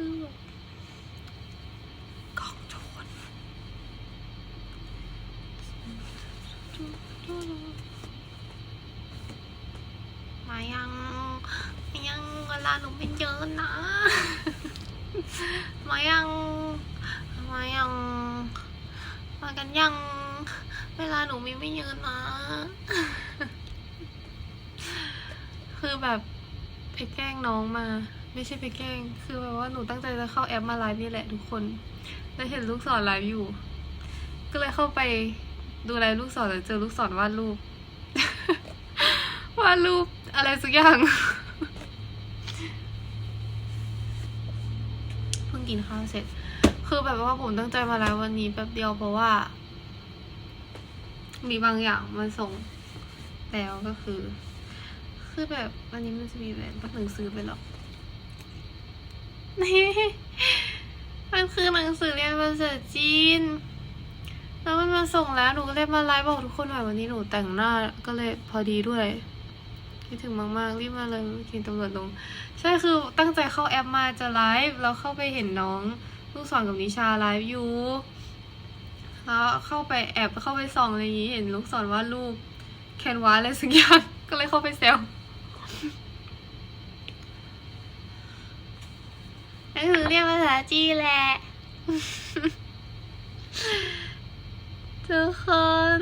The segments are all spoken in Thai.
ื่องโจรมายังมายังเวลาหนูไม่เยอะนะ มายัง มายัง มากันยัง เวลาหนูมีไม่เยอะนะ คือแบบไปแกล้งน้องมา ไม่ใช่ไปแกล้ง คือแบบว่าหนูตั้งใจจะเข้าแอปมาไลฟ์นี่แหละทุกคน แล้วเห็นลูกศรไลฟ์อยู่ ก็เลยเข้าไปดูไลฟ์ลูกศรแล้วเจอลูกศรวาดรูป วาดรูปอะไรสักอย่าง เพิ่งกินข้าวเสร็จ คือแบบว่าผมตั้งใจมาไลฟ์วันนี้แป๊บเดียวเพราะว่า มีบางอย่างมาส่งแล้วก็คือ คือแบบวันนี้มันจะมีแหวนปักหนังสือไปหรอก นี่มันคือหนังสือเรียนภาษาจีน แล้วมันมาส่งแล้ว หนูก็เลยมาไลฟ์บอกทุกคนหน่อยวันนี้หนูแต่งหน้าก็เลยพอดีด้วยคิดถึงมากๆ รีบมาเลยกินตำรวจลง ใช่คือตั้งใจเข้าแอปมาจะไลฟ์แล้วเข้าไปเห็นน้องลูกศรกับนิชาไลฟ์อยู่แล้วเข้าไปแอบเข้าไปส่องอะไรอย่างนี้เห็นลูกศรว่าดรูปแคนวาสอะไรสักอย่างก็เลยเข้าไปแซว นั่นคือเรียกภาษาจีนแหละ ทุกคน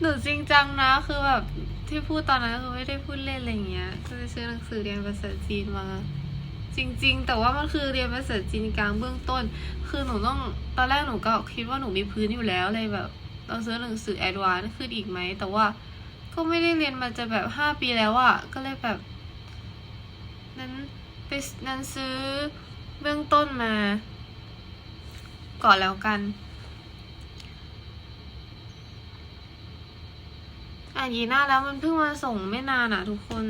หนูจริงจังนะคือแบบที่พูดตอนนั้นคือไม่ได้พูดเล่นอะไรอย่างเงี้ยก็ไปซื้อหนังสือเรียนภาษาจีนมา จริง ๆ แต่ว่ามันคือเรียนภาษาจีนกลางเบื้องต้น คือหนูต้องตอนแรกหนูก็คิดว่าหนูมีพื้นอยู่แล้วเลยแบบเราซื้อหนังสือแอดวานซ์ขึ้นอีกไหมแต่ว่าก็ไม่ได้เรียนมาจะแบบห้าปีแล้วอะก็เลยแบบ ไปนั้นซื้อเบื้องต้นมา ก่อนแล้วกัน อะยีหน้าแล้วมันเพิ่งมาส่งไม่นานอะ ทุกคน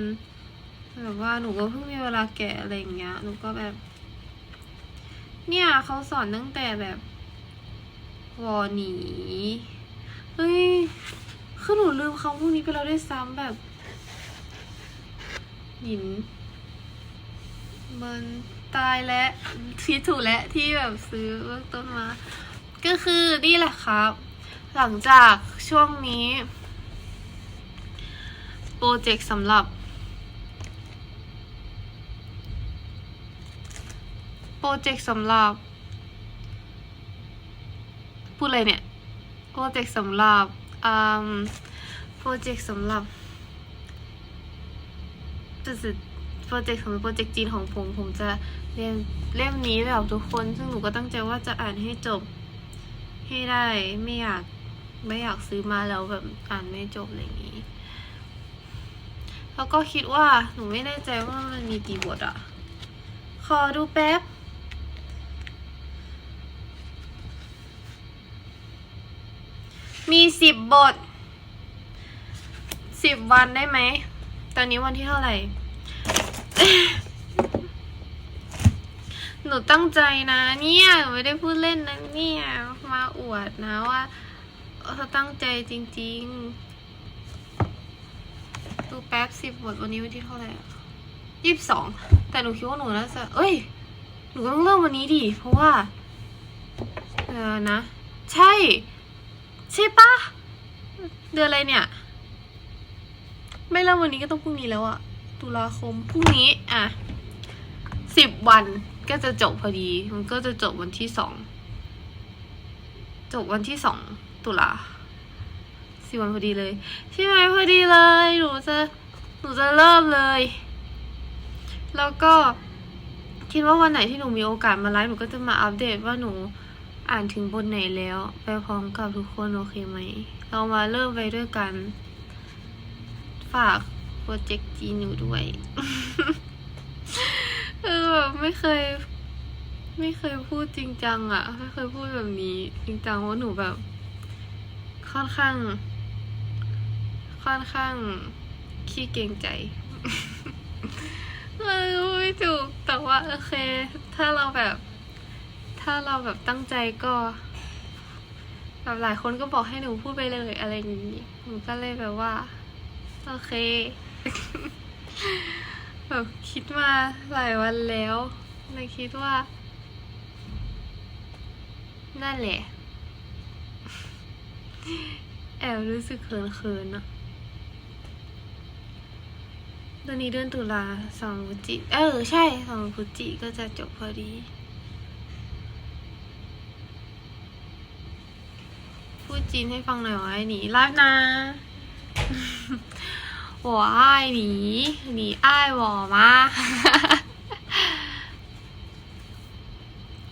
แบบว่าหนูก็เพิ่งมีเวลาแกะอะไรอย่างเงี้ยหนูก็แบบ เนี่ยเขาสอนตั้งแต่แบบวอหนีเฮ้ยคือหนูลืมคำพวกนี้ไปแล้วด้วยซ้ำแบบ หิน มันตายและที่ถูกและที่แบบซื้อเบื้องต้นมา ก็คือนี่แหละครับ หลังจากช่วงนี้ โปรเจกต์สำหรับ โปรเจกต์สำหรับ พูดอะไรเนี่ย โปรเจกต์สำหรับอืมโปรเจกต์สำหรับจะสิ โปรเจกต์ของโปรเจกต์จีนของผมผมจะเรียนเล่มนี้แบบทุกคน ซึ่งหนูก็ตั้งใจว่าจะอ่านให้จบให้ได้ไม่อยากไม่อยากซื้อมาแล้วแบบอ่านไม่จบอะไรอย่างนี้ แล้วก็คิดว่าหนูไม่แน่ใจว่ามันมีกี่บทอะขอดูแป๊บมีสิบบทสิบวันได้ไหม ตอนนี้วันที่เท่าไหร่ หนูตั้งใจนะเนี่ยหนูไม่ได้พูดเล่นนะเนี่ย มาอวดนะว่าเขาตั้งใจจริง ๆ ดูแป๊บสิบบทวันนี้วันที่เท่าไหร่ยี่สิบสองแต่หนูคิดว่าหนูน่าจะเอ้ย หนูต้องเริ่มวันนี้ดิเพราะว่า เออนะ ใช่ ใช่ปะเดือนอะไรเนี่ย ไม่เริ่มวันนี้ก็ต้องพรุ่งนี้แล้วอะ ตุลาคมพรุ่งนี้อะสิบวันก็จะจบพอดี มันก็จะจบวันที่สองจบวันที่สองตุลาสิบวันพอดีเลย ใช่ไหมพอดีเลยหนูจะหนูจะเริ่มเลย แล้วก็คิดว่าวันไหนที่หนูมีโอกาสมาไลฟ์หนูก็จะมาอัปเดตว่าหนูอ่านถึงบทไหนแล้ว ไปพร้อมกับทุกคนโอเคไหม เรามาเริ่มไปด้วยกัน ฝาก รเจกต์จีนอยู่ด้วยเออแบบไม่เคย ไม่เคยพูดจริงจังอะไม่เคยพูดแบบนี้ จริงจังว่าะหนูแบบ ค่อนข้าง ค่อนข้างขี้เกรงใจเออไม่ถูกแต่ว่าโอเค ถ้าเราแบบ ถ้าเราแบบตั้งใจก็แบบหลายคนก็บอกให้หนูพูดไปเลยอะไรอย่างนี้หนูก็เลยแบบว่า โอเค แบบคิดมาหลายวันแล้วเลยคิดว่า นั่นแหละ แอบรู้สึกเขินๆอะตอนนี้เดือนตุลาสองพฤศจิเออ ใช่สองพฤศจิก็จะจบพอดี พูดจีนให้ฟังหน่อยว่าไอ้หนีไลฟ์นะ 我爱你你爱我吗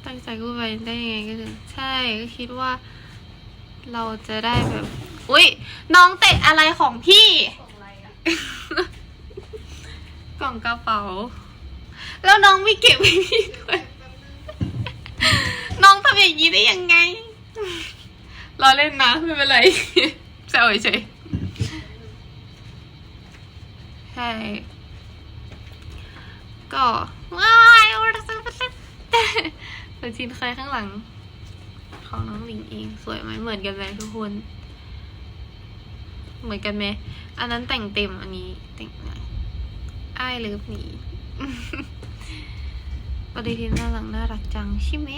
ตั้งใจพูดไปได้ยังไงก็คือใช่ก็คิดว่า เราจะได้แบบ อุ้ยน้องเตะอะไรของพี่ กล่องกระเป๋า แล้วน้องไม่เก็บให้พี่ด้วย น้องทำอย่างนี้ได้ยังไง รอเล่นนะ ไม่เป็นไร แซวเฉย ช่ ก็ว้ายแต่จินใครข้างหลัง ของน้องหลิงเองสวยไหมเหมือนกันไหมทุกคน เหมือนกันไหมอันนั้นแต่งเต็มอันนี้แต่งหน่อยอ้ายเลิฟหนีปฏิทินหน้าหลังน่ารักจังใช่ไหม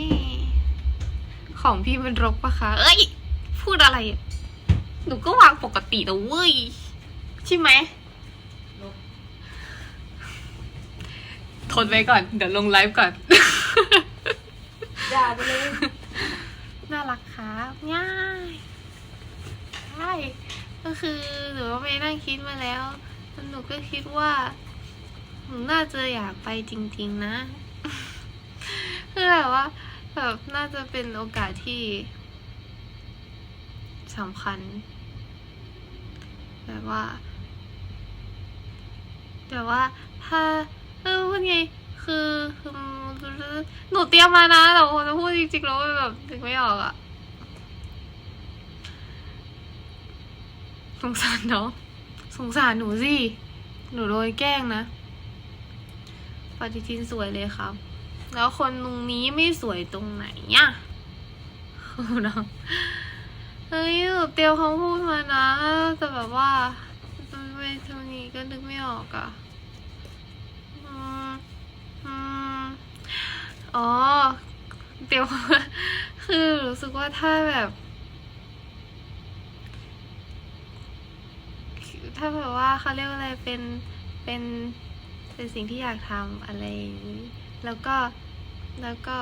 ของพี่มันรกปะคะ เอ้ย พูดอะไร หนูก็วางปกติแต่เว้ย ใช่ไหม ทนไว้ก่อน เดี๋ยวลงไลฟ์ก่อน ด่าไปเลยน่ารักครับง่ายใช่ก็คือหนูก็ไปนั่งคิดมาแล้วแล้วหนูก็คิดว่าหนูน่าจะอยากไปจริง ๆ นะคือแบบว่าแบบน่าจะเป็นโอกาสที่สำคัญ แบบว่า แต่ว่าถ้า เออพูดไง คือคือหนูเตรียมมานะแต่ว่าจะพูดจริงๆแล้วแบบนึกไม่ออกอะสงสารเนาะสงสารหนูสิ หนูโดนแกล้งนะ ปฏิทินสวยเลยครับ แล้วคนตรงนี้ไม่สวยตรงไหนอะเนาะเฮ้ยเตรียมคำพูดมานะ แต่แบบว่าไม่เท่านี้ก็นึกไม่ออกอะอืม อืมอ๋อเตรียมคือรู้สึกว่าถ้าแบบ ถ้าแบบว่าเขาเรียกว่าอะไรเป็นเป็นเป็นสิ่งที่อยากทำอะไรอย่างนี้ แล้วก็แล้วก็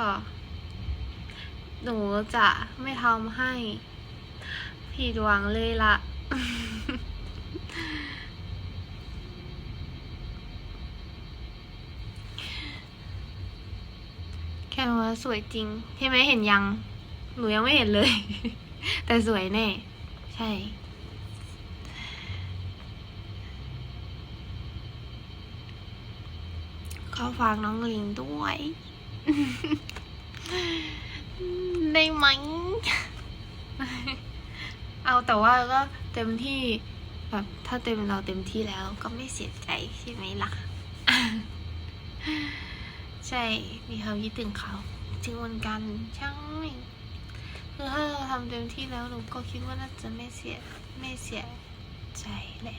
หนูจะไม่ทำให้ผิดหวังเลยละแสวยจริงใช่ไหมเห็นยัง หนูยังไม่เห็นเลย แต่สวยแน่ ใช่ ขอฝากน้องลิงด้วย ได้ไหม เอาแต่ว่าก็เต็มที่แบบถ้าเต็มเราเต็มที่แล้วก็ไม่เสียใจใช่ไหมล่ะ ใช่ มีความคิดถึงเขา ถึงวันกันช่างคือถ้าเราทำเต็มที่แล้วหนูก็คิดว่าน่าจะไม่เสียไม่เสียใจแหละ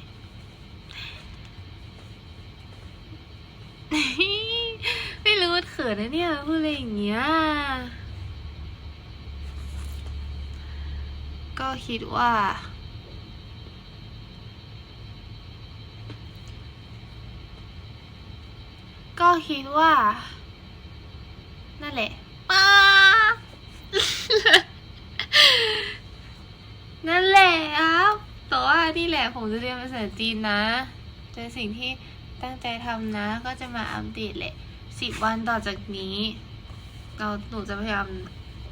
ไม่รู้ว่าเขินนะเนี่ยพูดอะไรอย่างเงี้ยก็คิดว่า ก็คิดว่า นั่นแหละ ป้า นั่นแหละครับแต่ว่านี่แหละผมจะเรียนภาษาจีนนะเป็นสิ่งที่ตั้งใจทำนะ ก็จะมาอัปเดตแหละสิบวันต่อจากนี้ เราหนูจะพยายาม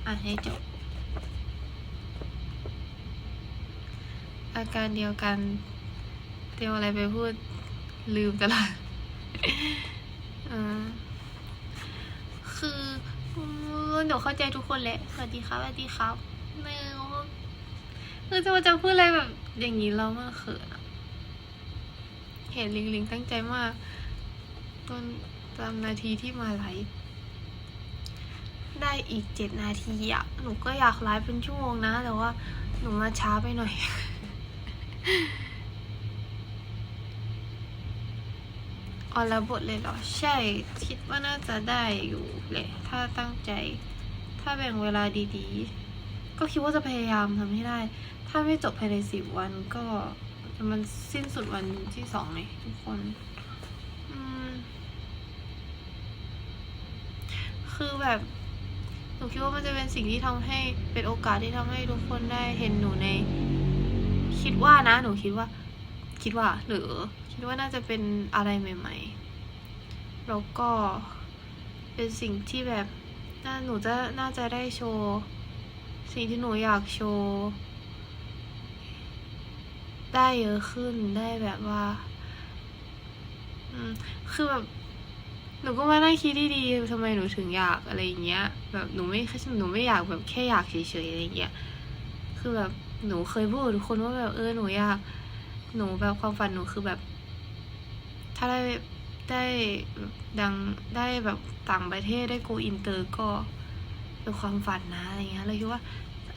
อ่านให้จบ อาการเดียวกันเตรียมอะไรไปพูดลืมตลอดเออคือ อืมหนูเข้าใจทุกคนแหละ สวัสดีครับ สวัสดีครับเนอคือจะมาจะพูดอะไรแบบ อย่างนี้เรามันเขินอะเห็นลิงลิงตั้งใจมากต้นตามนาทีที่มาไลฟ์ได้อีกเจ็ดนาทีอะหนูก็อยากไลฟ์เป็นชั่วโมงนะ แต่ว่าหนูมาช้าไปหน่อย อล้วบทเลยเหรอ ใช่ คิดว่าน่าจะได้อยู่แหละ ถ้าตั้งใจ ถ้าแบ่งเวลาดีๆ ก็คิดว่าจะพยายามทำให้ได้ ถ้าไม่จบภายในสิบวันก็มันสิ้นสุดวันที่สองเลยทุกคนคือแบบหนูคิดว่ามันจะเป็นสิ่งที่ทำให้เป็นโอกาสที่ทำให้ทุกคนได้เห็นหนูใน คิดว่านะ หนูคิดว่า คิดว่าหรือคิดว่าน่าจะเป็นอะไรใหม่ ๆ แล้วก็เป็นสิ่งที่แบบน่าหนูจะน่าจะได้โชว์ สิ่งที่หนูอยากโชว์ได้เยอะขึ้นได้แบบว่า อืมคือแบบหนูก็มานั่งคิดดีๆทำไมหนูถึงอยากอะไรอย่างเงี้ย แบบหนูไม่หนูไม่อยากแบบแค่อยากเฉยๆอะไรอย่างเงี้ย คือแบบหนูเคยพูดกับทุกคนว่าแบบเออหนูอยาก หนูแบบความฝันหนูคือแบบ ถ้าได้ได้ดังได้แบบต่างประเทศได้โกอินเตอร์ก็เป็นความฝันนะอะไรเงี้ยเลยคิดว่า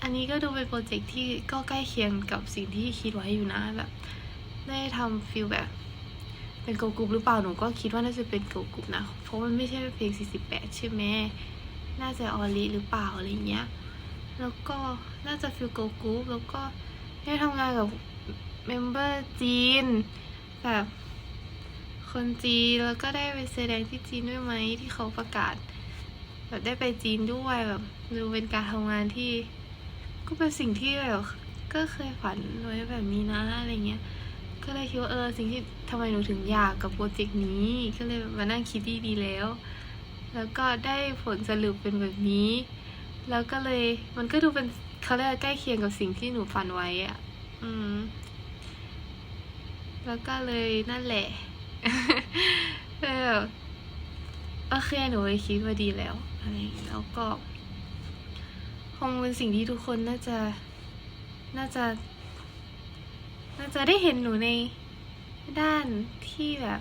อันนี้ก็ดูเป็นโปรเจกต์ที่ก็ใกล้เคียงกับสิ่งที่คิดไว้อยู่นะแบบได้ทำฟิลแบบเป็นโกกรุ๊ปหรือเปล่าหนูก็คิดว่าน่าจะเป็นโกกรุ๊ปนะ เพราะมันไม่ใช่เพลง 48 ใช่ไหมน่าจะออลิหรือเปล่าอะไรเงี้ย แล้วก็น่าจะฟิลโกกรุ๊ปแล้วก็ได้ทำงานกับ เมมเบอร์จีน แบบคนจีนแล้วก็ได้ไปแสดงที่จีนด้วยไหมที่เขาประกาศ แบบได้ไปจีนด้วยแบบดูเป็นการทำงานที่ ก็เป็นสิ่งที่แบบก็เคยฝันไว้แบบนี้นะอะไรเงี้ยก็เลยคิดว่าเออสิ่งที่ทำไมหนูถึงอยากกับโปรเจกต์นี้ก็เลยมานั่งคิดดีๆแล้ว แล้วก็ได้ผลสรุปเป็นแบบนี้ แล้วก็เลยมันก็ดูเป็นเขาเรียกใกล้เคียงกับสิ่งที่หนูฝันไว้อะอืม แล้วก็เลยนั่นแหละเออโอเคหนูเลยคิดว่าดีแล้วอะไรแล้วก็คงเป็นสิ่งที่ทุกคนน่าจะน่าจะ น่าจะได้เห็นหนูในด้านที่แบบ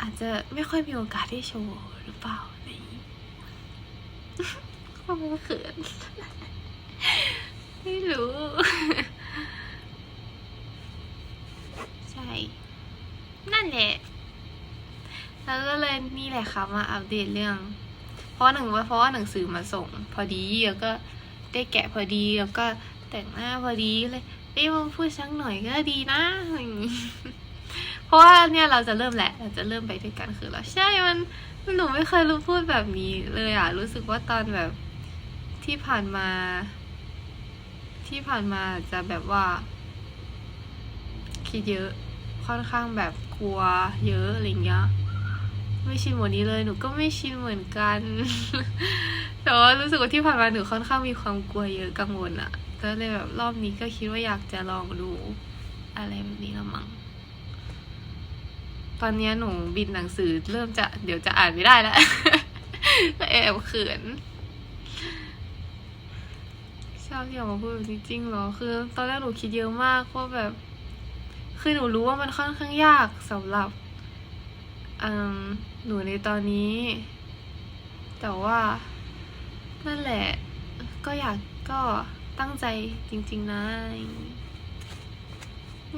อาจจะไม่ค่อยมีโอกาสได้โชว์หรือเปล่าอะไรอย่างนี้ความเขินไม่รู้ นั่นแหละแล้วก็เลยนี่แหละค่ะมาอัปเดตเรื่อง เพราะหนึ่งเพราะว่าหนังสือมาส่ง พอดีแล้วก็ได้แกะพอดีแล้วก็แต่งหน้าพอดีเลยเอ้ยมาพูดสักหน่อยก็ดีนะอย่างนี้เพราะว่าเนี่ยเราจะเริ่มแหละ เราจะเริ่มไปด้วยกันคือเราใช่มันหนูไม่เคยรู้พูดแบบนี้เลยอะรู้สึกว่าตอนแบบที่ผ่านมา ที่ผ่านมาจะแบบว่า คิดเยอะ ค่อนข้างแบบกลัวเยอะอะไรเงี้ยไม่ชินหมดนี้เลยหนูก็ไม่ชินเหมือนกัน แต่ว่ารู้สึกว่าที่ผ่านมาหนูค่อนข้างมีความกลัวเยอะกังวลอะก็เลยแบบรอบนี้ก็คิดว่าอยากจะลองดูอะไรแบบนี้ละมั้งตอนนี้หนูบินหนังสือเริ่มจะเดี๋ยวจะอ่านไม่ได้แล้วก็แอบเขินชอบที่ออกมาพูดแบบนี้จริงเหรอคือ ตอนแรกหนูคิดเยอะมากว่าแบบ คือหนูรู้ว่ามันค่อนข้างยากสำหรับหนูในตอนนี้ แต่ว่านั่นแหละ ก็อยากก็ตั้งใจจริง ๆนะ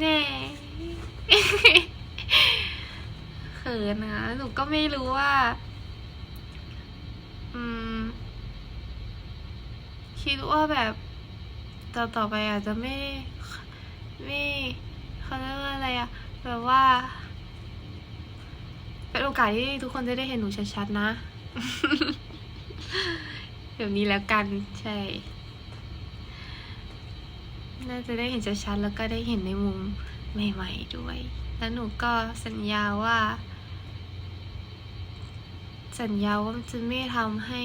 แน่เขินนะหนูก็ไม่รู้ว่า อืม คิดว่าแบบต่อต่อไปอาจจะไม่ ไม่ เขาเรียกว่าอะไรอะแบบว่า เป็นโอกาสที่ทุกคนจะได้เห็นหนูชัดๆนะแบบนี้แล้วกันใช่ น่าจะได้เห็นชัดๆแล้วก็ได้เห็นในมุมใหม่ๆด้วย แล้วหนูก็สัญญาว่า สัญญาว่าจะไม่ทำให้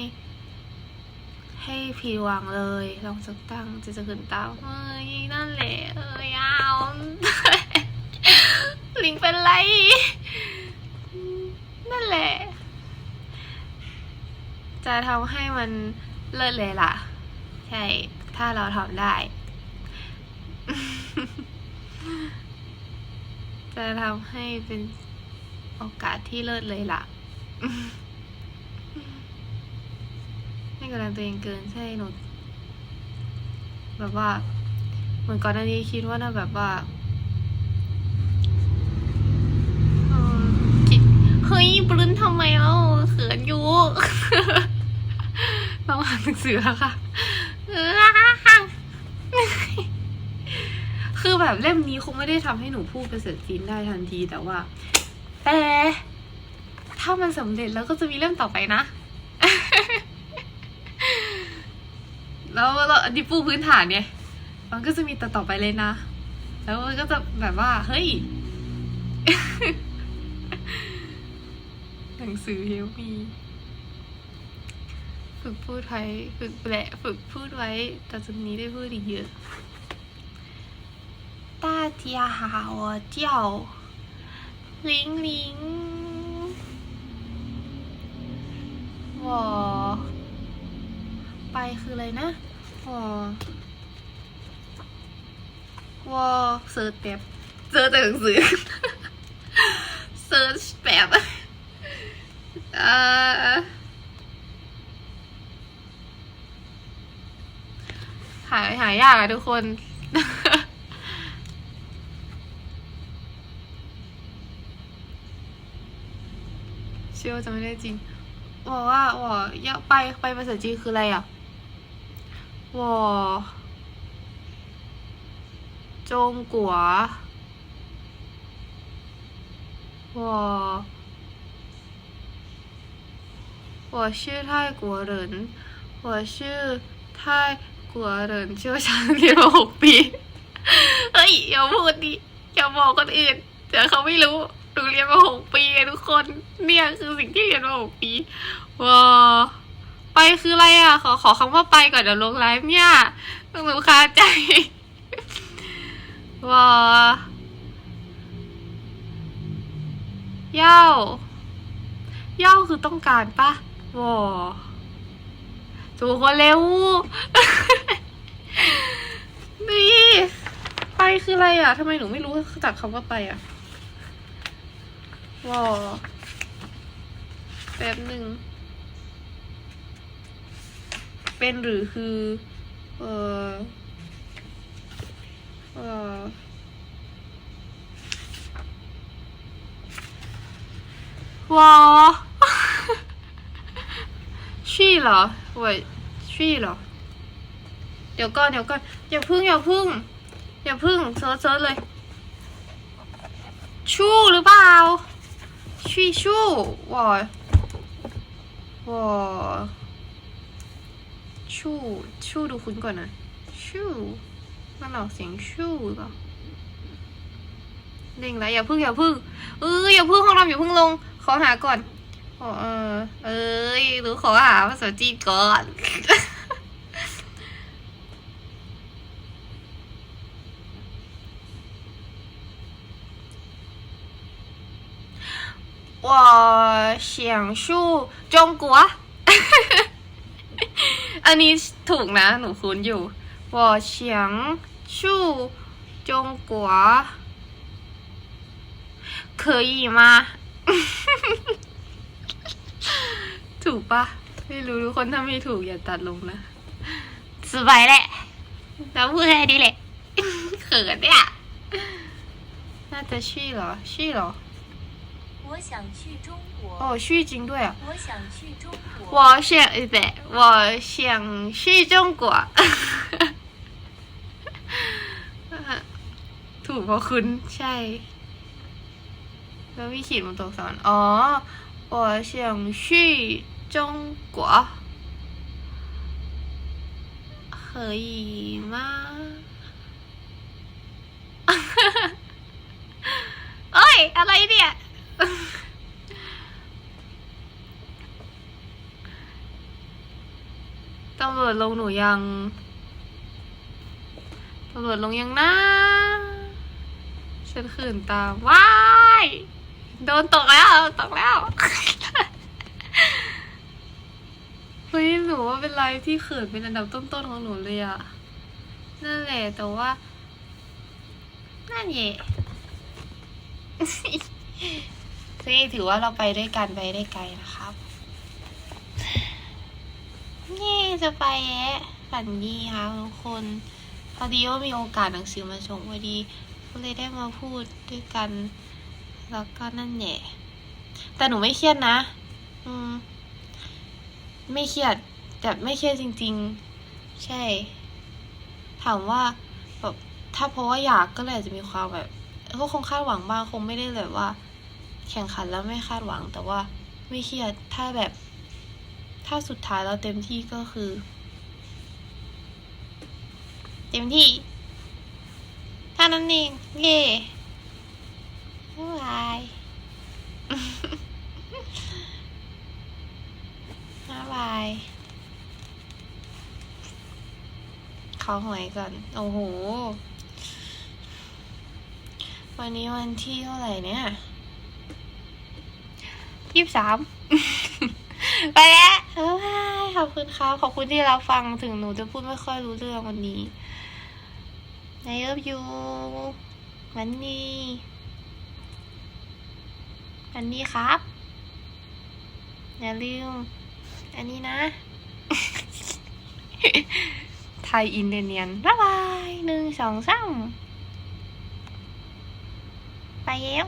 ให้ผิดหวังเลยลองสักตั้งจะจะขึ้นเตาเฮ้ยนั่นแหละเอ้ยเอาลิงเป็นไร นั่นแหละ จะทำให้มันเลิศเลยล่ะ ใช่ ถ้าเราทำได้ จะทำให้เป็นโอกาสที่เลิศเลยล่ะ ให้กำลังตัวเองเกินใช่หนูแบบว่า เหมือนก่อนหน้านี้คิดว่าน่าแบบว่าเฮ้ยปลื้นทำไมเล่าเขินอยู่ต้องอ่านหนังสือค่ะคือแบบเล่มนี้คงไม่ได้ทำให้หนูพูดภาษาจีนได้ทันทีแต่ว่า แต่ถ้ามันสำเร็จแล้วก็จะมีเล่มต่อไปนะ แล้วเราอันนี้ปูพื้นฐานเนี่ยมันก็จะมีต่อต่อไปเลยนะ แล้วมันก็จะแบบว่า เฮ้ย หนังสือเฮลมีฝึกพูดไว้ฝึกแปลฝึกพูดไว้ แต่จากนี้ได้พูดอีกเยอะ大家好我叫玲玲我 ไปคืออะไรนะ我我เสิร์ชแบบเจอแต่หนังสือเสิร์ชแบบเอ่อหายหายยากอะทุกคนเชื่อว่าจะไม่ได้จริงบอกว่าว่าอยไปไปภาษาจีนคืออะไรอะ ว่าจงกัวว่า我是泰国人我是泰国人เชี่ยวชาญเรียนมาหกปี เฮ้ยอย่าพูดดิอย่าบอกคนอื่นเดี๋ยวเขาไม่รู้หนูเรียนมาหกปีไงทุกคน เนี่ยคือสิ่งที่เรียนมาหกปีว้า ไปคืออะไรอะ ขอขอคำว่าไปก่อนเดี๋ยวลงไลฟ์เนี่ยหนูคาใจว้าเย้าเย้าคือต้องการปะว้าทุกคนเร็ว นี่ไปคืออะไรอะทำไมหนูไม่รู้จากคำว่าไปอะว้าแป๊บหนึ่ง เป็นหรือคือ เออเออว้าชี่เหรอเว้ยชี่เหรอ เดี๋ยวก่อนเดี๋ยวก่อนอย่าพึ่งอย่าพึ่งอย่าพึ่งเซิร์ชเซิร์ชเลย ชู่หรือเปล่าชี่ชู่ว้าว้า ชู่ชู่ดูคุ้นก่อนนะชู่มันออกเสียงชู่หรือเปล่าเด้งแล้วอย่าพึ่งอย่าพึ่งเอออย่าพึ่งห้องน้ำอย่าพึ่งลง ขอหาก่อนอ๋อเออเอ้ยหนูขอหาภาษาจีนก่อน我想สู้จงกัว อันนี้ถูกนะ หนูคุ้นอยู่วอเฉียงชู่จงกัวเคยมา ถูกปะไม่รู้ทุกคนถ้าไม่ถูกอย่าตัดลงนะ สบายแหละเราพูดแค่นี้แหละเขินเนี่ยน่าจะชี่เหรอชี่เหรอ 我想去中国。 อ๋อชี่จริงด้วยอ่ะ 我想去中国。我想呃不对，我想去中国 ถูกเพราะคุณใช่ แล้วมีขีดบนตัวอักษรอ๋อ我想去中国可以吗 เอ้ย อะไรเนี่ย ตำรวจลงหนูยัง ตำรวจลงยังนะฉันขืนตามว้ายโดนตกแล้ว ตกแล้วเฮ้ยหนูว่าเป็นไลฟ์ที่เขินเป็นอันดับต้นๆของหนูเลยอะนั่นแหละแต่ว่านั่นแหละ ซึ่งถือว่าเราไปด้วยกันไปได้ไกลนะครับนี่จะไปแยะฝันดีค่ะทุกคน พอดีว่ามีโอกาสหนังสือมาส่งพอดีก็เลยได้มาพูดด้วยกัน แล้วก็นั่นแหละแต่หนูไม่เครียดนะ อืม ไม่เครียดแบบไม่เครียดจริง ๆ ใช่ ถามว่าแบบถ้าเพราะว่าอยากก็เลยจจะมีความแบบก็คงคาดหวังบ้างคงไม่ได้แบบว่า แข่งขันแล้วไม่คาดหวัง แต่ว่าไม่เครียดถ้าแบบ ถ้าสุดท้ายเราเต็มที่ก็คือ เต็มที่ถ้านั้นเองเย่บ๊ายบายบ๊ายบายขาหวยก่อน โอ้โห วันนี้วันที่เท่าไหร่เนี่ย ยี่สิบสามไปแล้วบายขอบคุณครับขอบคุณที่เรับฟังถึงหนูจะพูดไม่ค่อยรู้เรื่องวันนี้ I love you วันนี้วันนี้ครับอย่าลืมอันนี้นะ ไทยอินเดียนบ๊ายบายหนึ่งสองสามไปแล้ว